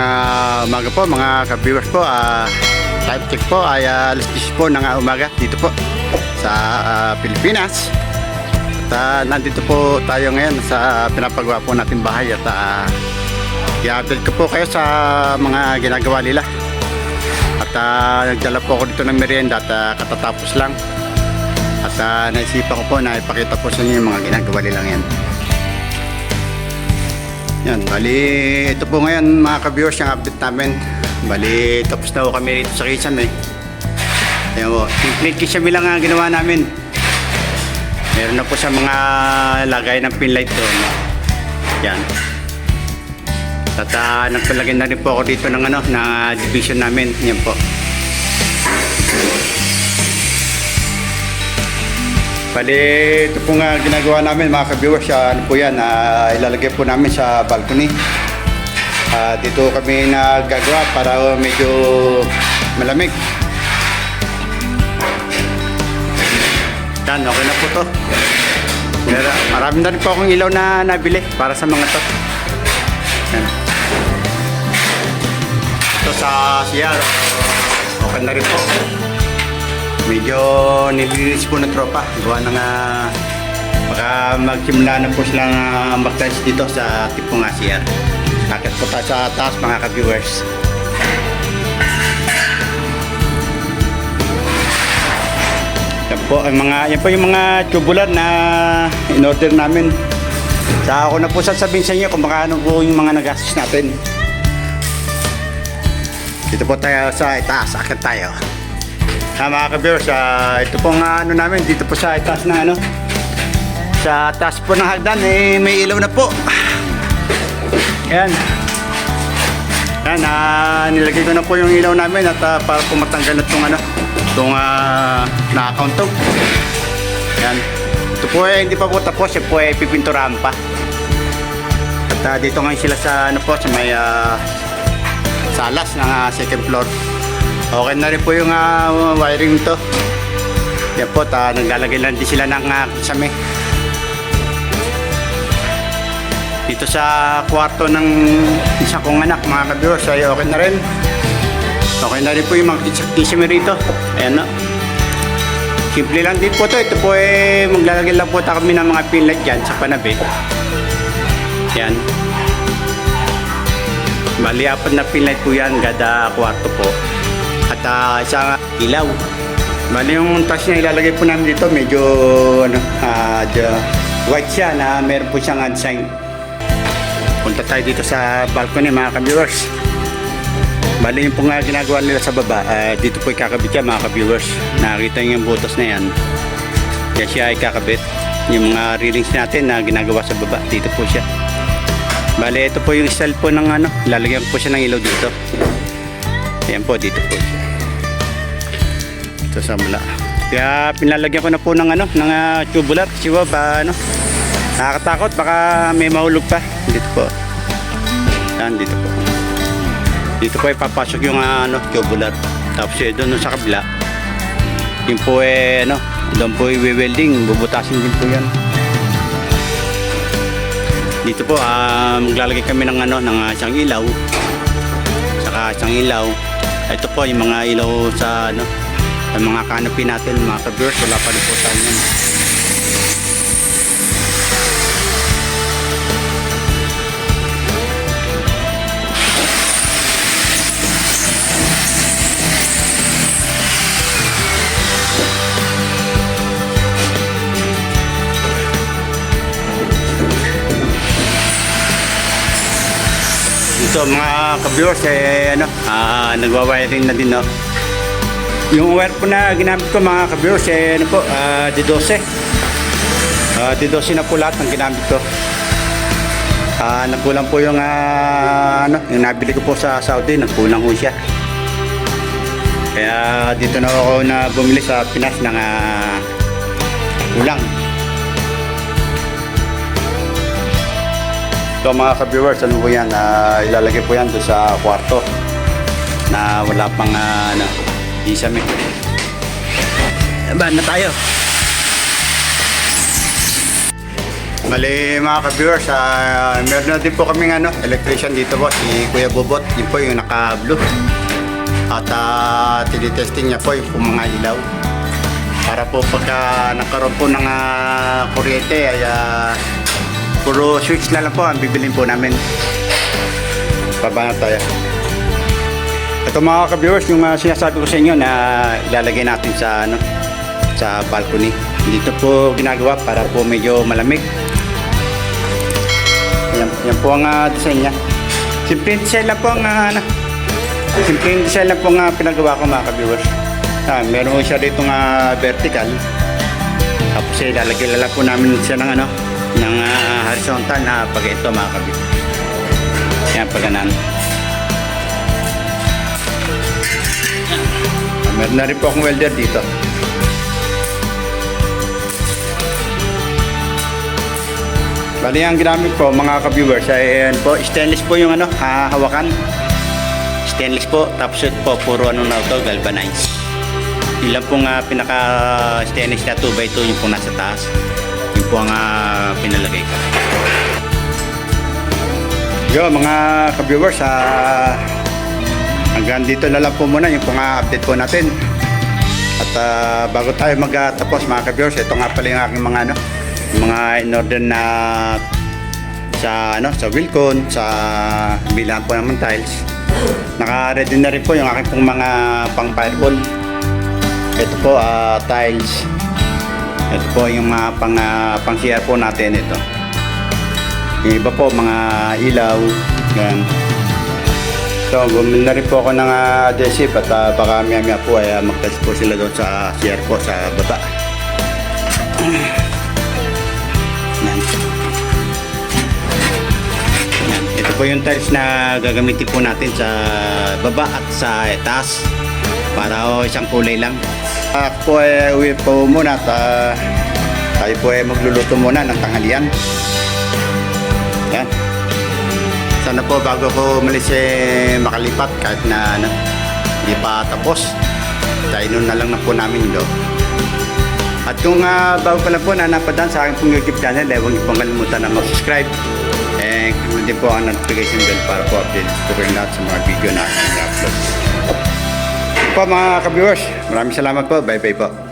ah, umaga po mga ka-viewers po. ah, time check po ay ah, alas 10 po ng ah, umaga dito po sa ah, Pilipinas. At ah, nandito po tayo ngayon sa pinapagawa po natin bahay at uh, i-update ko po kayo sa mga ginagawa nila. At ah, nagdala po ako dito ng merienda at ah, katatapos lang. At uh, naisipan ko po na ipakita po sa inyo yung mga ginagawa nila ngayon. Yan, bali, ito po ngayon mga ka-viewers yung update namin. Bali, tapos na po kami dito sa Kisame. Ayan po, complete Kisame lang ang ginawa namin. Meron na po sa mga lagay ng pin light doon. Yan. At uh, nagpalagay na rin po ako dito ng ano, na division namin. Yan po. Bali, ito po nga ginagawa namin mga ka-viewers. ah, ano po yan, ah, ilalagay po namin sa balcony. Ah, dito kami nagagawa para medyo malamig. Yan, okay na po to. Pero, marami na rin po akong ilaw na nabili para sa mga to. Yan. Ito sa CR. Okay na rin po. Medyo nililinis po ng tropa. Gawa na nga baka magsimula na po silang uh, mag dito sa tipong Asia. Akit po tayo sa taas mga ka-viewers. Yan po, ang mga, yan po yung mga tubular na in-order namin. Sa ako na po sasabihin sa inyo kung makano po yung mga nagastos natin. Dito po tayo sa itaas, akit tayo. Ah, mga ka-viewers, ah, ito pong ah, ano namin, dito po sa itaas na ano. Sa taas po ng hagdan, eh, may ilaw na po. Ayan. Ayan, ah, nilagay ko na po yung ilaw namin at ah, para po matanggal na itong ano, itong ah, to. Ayan. Ito po eh, hindi pa po tapos, eh, po eh, pipinturahan pa. At ah, dito ngayon sila sa ano po, sa may ah, salas ng ah, second floor. Okay na rin po yung ah, wiring to. Yan po, ta, naglalagay lang din sila ng uh, kisame. Dito sa kwarto ng isa kong anak, mga ka-viewers, ay okay na rin. Okay na rin po yung mga kis- kisame rito. Ayan na. Simple lang din po to. Ito po eh, maglalagay lang po ta kami ng mga pin light dyan sa panabi. Yan. Bali, apat na pin light po yan, gada kwarto po. At uh, isang ilaw. Bali yung taas niya ilalagay po namin dito, medyo ano, ah, the- white siya na meron po siyang sign. Punta tayo dito sa balcony mga ka-viewers. Bali yung po nga ginagawa nila sa baba, ah, dito po ikakabit siya mga ka-viewers. Nakita niyo yung butas na yan. Kaya siya ay kakabit. Yung mga readings natin na ginagawa sa baba, dito po siya. Bali, ito po yung style po ng ano, lalagyan po siya ng ilaw dito. Ayan po, dito po siya. Ito sa mula. Kaya pinalagyan ko na po ng ano, ng uh, tubular. Kasi ba, ano, nakakatakot, baka may mahulog pa. Dito po. Yan, dito po. Dito po ipapasok yung ah, ano, tubular. Tapos eh, doon sa kabila, yung po eh, ano, doon po i-welding, bubutasin din po yan. Dito po, ah, maglalagay kami ng ano, ng ah, isang ilaw. Saka isang ilaw. Ito po yung mga ilaw sa ano, ang mga canopy natin, mga ka-viewers, wala pa rin po tayo yan. Ito mga ka-viewers, eh, ano, ah, nagwa-wiring na din, no? Yung wire po na ginamit ko mga ka-viewers, eh, ano po, ah, D12. Ah, D12 na po lahat ng ginamit ko. Ah, nagkulang po yung, ah, ano, yung nabili ko po sa Saudi, nagkulang po siya. Kaya dito na ako na bumili sa Pinas ng ah, kulang. So mga ka-viewers, ano po yan? ah, ilalagay po yan doon sa kwarto na wala pang uh, ano, isame. Ba na tayo? Bali mga ka-viewers, ah, meron na din po kaming ano, electrician dito po, si Kuya Bobot. Yun po yung naka-blue. At uh, tinitesting niya po yung mga ilaw. Para po pagka nagkaroon po ng ah, kuryente ay ah, puro switch na lang po ang bibilin po namin. Baba na tayo. Ito mga ka-viewers, yung ah, sinasabi ko sa inyo na ilalagay natin sa ano sa balcony. Dito po ginagawa para po medyo malamig. Yan, yan po ang ah, design niya. Simple design lang po ang ah, ano. Simple design lang po ang ah, pinagawa ko mga ka-viewers. Ah, meron siya dito nga vertical. Tapos eh, lalagyan lang po namin siya ng ano, ng ah, horizontal na pag ito mga ka-viewers. Yan pag ganan. Meron na rin po akong welder dito. Bali ang ginamit ko mga ka-viewers ay ayan po, stainless po yung ano, hahawakan. Stainless po, tapos ito po, puro ano na ito, galvanized. Ilan pong ah, pinaka stainless na 2x2 yung pong nasa taas. Yung po ang ah, pinalagay ko. Yo mga ka-viewers, ah, hanggang dito na lang po muna yung pong ah, update po natin. At ah, bago tayo magtapos mga ka-viewers, ito nga pala yung aking mga ano, mga in-order na sa ano sa Wilcon, sa bilang po naman tiles. Naka-ready na rin po yung aking pong mga pang fireball. Ito po ah, tiles. Ito po yung mga pang ah, pang CR po natin ito. Yung iba po mga ilaw, yan. So, bumili rin po ako ng uh, adhesive at ah, baka maya maya po ay uh, mag-test po sila doon sa CR po sa baba. Yan. Yan. Ito po yung tiles na gagamitin po natin sa baba at sa taas para o isang kulay lang. Ako po ay uwi po muna at ah, tayo po ay magluluto muna ng tanghalian. Sana po bago ko umalis eh, makalipat kahit na ano, hindi pa tapos. Dahil na lang na po namin do. At kung uh, bago pa lang po na napadaan sa aking pong YouTube channel, eh, huwag niyo pong kalimutan na mag-subscribe. And click din po ang notification bell para po update po kayo lahat sa mga video na aking upload. Po mga ka-viewers, maraming salamat po. Bye-bye po.